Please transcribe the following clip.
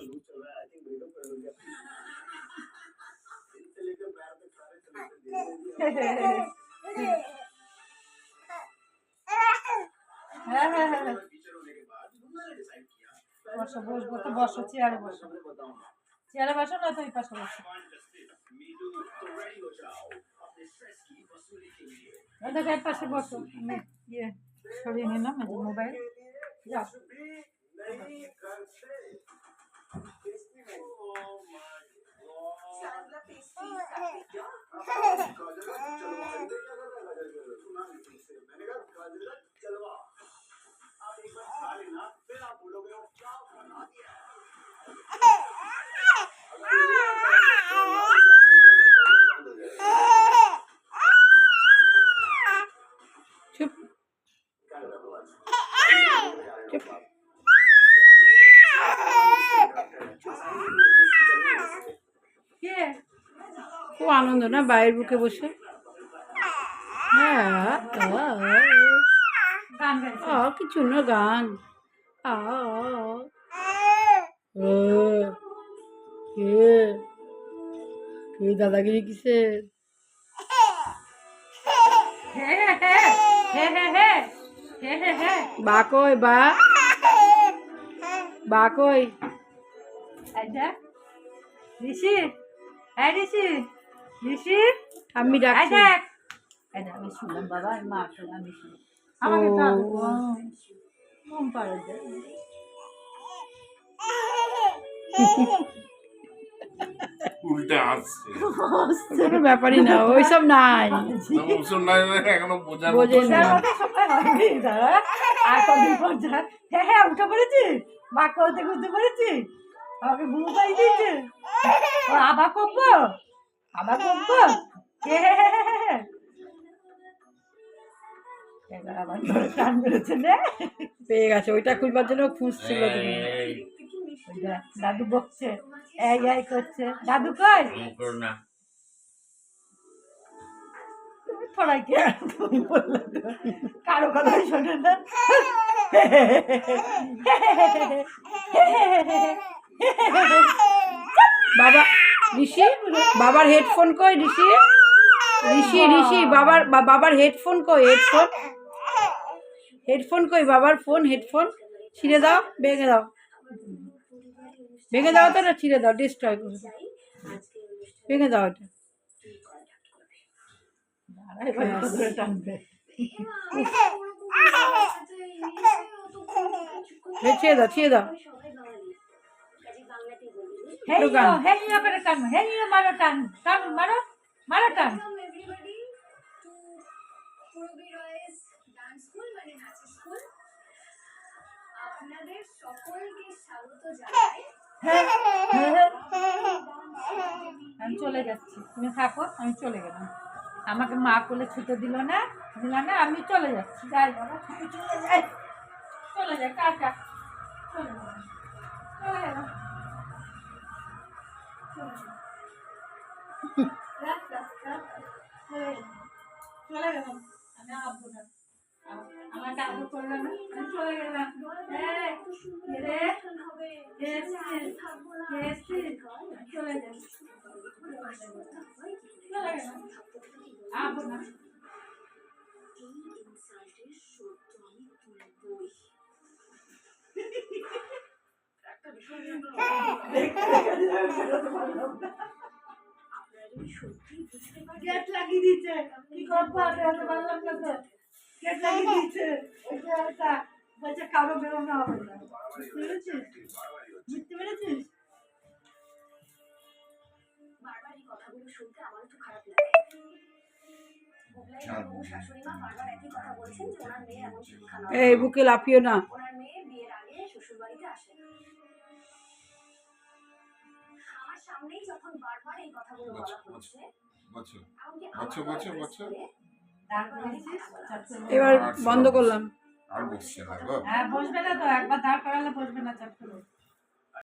Loose चल रहा है आई थिंक ब्रेकअप कर लोगे दिन से लेकर पैर तक सारे चले হ্যাঁ হ্যাঁ হ্যাঁ टीचर होने के बाद मुन्ना ने डिसाइड किया বসো বসবো তো বসো চেয়ারে বসো मैं बताऊंगा চেয়ারে বসো না তো ওই পাশে বসো मीनू तो रेडी हो जाओ अपने स्ट्रेस की वसूली के लिए এই দেখো এর পাশে বসো আমি ইয়ে সরিয়ে নিলাম এই যে মোবাইল যাও খুব আনন্দ না? বাইরের বুকে বসে? হ্যাঁ গান গাইছে। আ কিছু না গান। আ ও কে? কে দাদাগিরি কিসে বা কই বা। বা কই ঋষি হ্যাঁ ঋষি ঋষি। আমি ডাকছি। আমি শুনলাম বাবা আমি মা শুনলাম আমি শুনলাম। আমাকে ঘুম পাড়ে উল্টে আসছে। কোনো ব্যাপারই না ওইসব নাই। ওষুধ নাই এখনও বোঝার বোঝে না। আর কদিন পর হ্যাঁ হ্যাঁ উঠে পড়েছি। মা করতে করতে পড়েছি। আমাকে ঘুম পাই দিয়েছে। ও আবার করব আবার করব এবার আবার জোরে টান মেরেছে পেয়ে গেছে ওইটা খুলবার জন্য খুঁজছিল তুমি। দাদু বকছে এই এই করছে। দাদু কই? না। তুমি থোড়াই কে? তুমি বললে কারও কথাই শোনে না। বাবা ঋষি? বাবার হেডফোন কই ঋষি? ঋষি ঋষি বাবার বাবার হেডফোন কই হেডফোন? হেডফোন কই বাবার ফোন হেডফোন? ছিঁড়ে দাও ভেঙে দাও। ভেঙে দাও তো না ছিঁড়ে দাও ডিস্ট্রয় করে ভেঙে দাও এটা এই ছিঁড়ে দাও ছিঁড়ে দাও। ও মারো টান টান মারো মারো টান। মানে আপনাদের সকলকে স্বাগত জানাই। আমি চলে যাচ্ছি। তুমি থাকো আমি চলে গেলাম। আমাকে মা কোলে ছুটে দিল না দিল না আমি চলে যাচ্ছি। যাই বাবা চলে যাই চলে যাই কাকা। চলে চলে গেলাম চলে আমি আসব না। আমাকে না আমি চলে গেলাম। এই, কে রে? কে এসছিস? কে এসছিস? চলে যাচ্ছি চলে গেলাম আসব না গেট লাগিয়ে দিয়েছে কি করব আর এত ভালো লাগল তো গেট লাগিয়ে দিয়েছে ওই যে একটা বলছে কারও বেরোনো হবে না বুঝতে বুঝতে পেরেছিস? বারবার এই কথাগুলো শুনতে আমারও তো খারাপ লাগে। এই বুকে লাফিও না। ওনার মেয়ে বিয়ের আগে শ্বশুর বাড়িতে আসে। আমার সামনেই যখন বারবার এই কথাগুলো বলা হচ্ছে বলছো, এমনকি বলছো, আমার বলছো, গলায় বলছো। ধরে দাঁড় করিয়েছিস? চট করে। এবার বন্ধ করলাম। আর বসছে না হ্যাঁ বসবে না তো একবার দাঁড় করালে বসবে না করে।